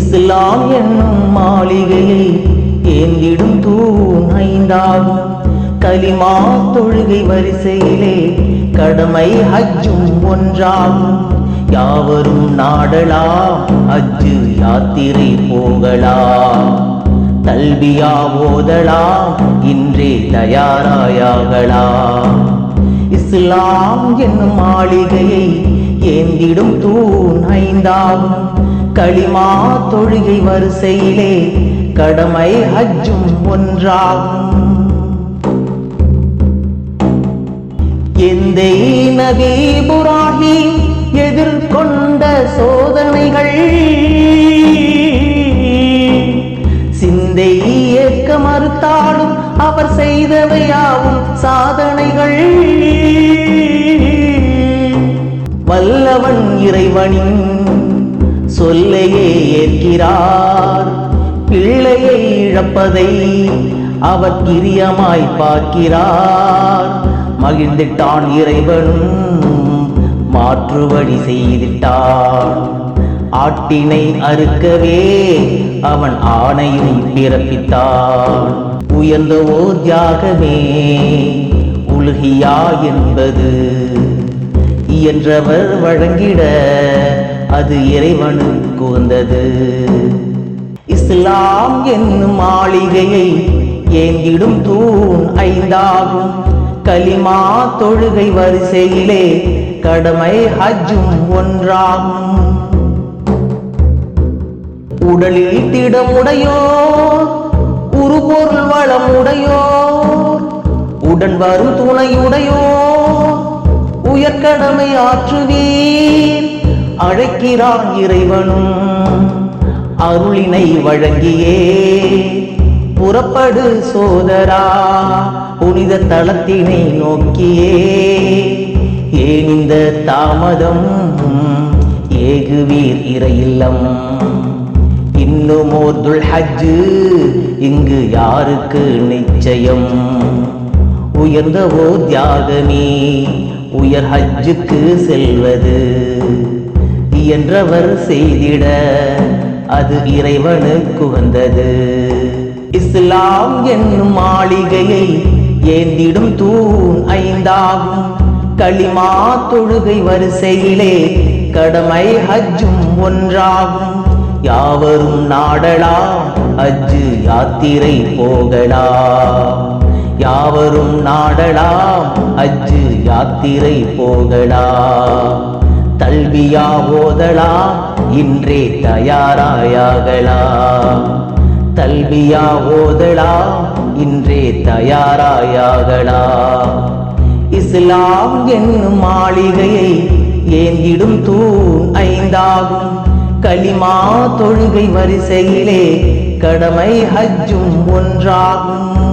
இஸ்லாம் என்னும் மாளிகையை ஏந்திடும் தூண் ஐந்தாகும் கலிமா தொழுகை வரிசையிலே கடமை ஹஜ்ஜும் ஒன்றாகும் யாவரும் நாடலா ஹஜ்ஜு யாத்திரை போகலாம். தல்வியா ஓதலாம் இன்றே தயாராயாகலாம். இஸ்லாம் என்னும் மாளிகையை ஏந்திடும் தூண் ஐந்தாகும் களிமா தொழுகை வரிசையிலே கடமை அஜும் ஒன்றாகும். எந்தை நபி எதிர்கொண்ட சோதனைகள் சிந்தை ஏற்க மறுத்தாலும் அவர் செய்தவையாவும் சாதனைகள். வல்லவன் இறைவனின் சொல்லையே ஏற்கிறார். பிள்ளையை இழப்பதை அவர் கிரியமாய் பார்க்கிறார். மகிழ்ந்திட்டான் இறைவனும் மாற்றுவழி செய்திட்டான் ஆட்டினை அறுக்கவே அவன் ஆணையும் பிறப்பித்தான். உயர்ந்த ஓர் தியாகமே உலகியா என்பது இயன்றவர் வழங்கிட அது இறைவனுக்கு உகந்தது இஸ்லாம் என்னும் மாளிகையை ஏந்திடும் தூண் ஐந்தாகும். கலிமா தொழுகை வரிசையிலே கடமை ஹஜ்ஜும் ஒன்றாகும். உடலில் திடமுடையோர் உருபொருள் வளமுடையோர் உடன் வரும் துணையுடையோர் உயர்கடமை ஆற்றுவீர். அழைக்கிறான் இறைவனும். அருளினை வழங்கியே. புறப்படு சோதரா. புனித தளத்தினை நோக்கியே. ஏன் இந்த தாமதம்? ஏகுவீர் இறையில்லம். இன்னும் ஓர் ஹஜ்ஜு இங்கு யாருக்கு நிச்சயம்? உயர்ந்த ஓ தியாகமே. உயர் ஹஜ்ஜுக்கு செல்வது. என்றவர் செய்திட அது இறைவனுக்கு வந்தது. இஸ்லாம் என்னும் மாளிகையை ஏந்திடும் தூண் ஐந்தாகும். களிமா தொழுகை வரிசையிலே கடமை ஹஜ்ஜும் ஒன்றாகும். யாவரும் நாடலாம் ஹஜ்ஜு யாத்திரை போகலா யாவரும் நாடலாம் ஹஜ்ஜு யாத்திரை போகலா தல்வியா ஓதலாம் இன்றே தயாராயாகலாம் தல்வியா ஓதலாம் இன்றே தயாராயாகலாம் இஸ்லாம் என்னும் மாளிகையை ஏந்திடும் தூண் ஐந்தாகும்? களிமா தொழுகை வரிசையிலே கடமை ஹஜ்ஜும் ஒன்றாகும்.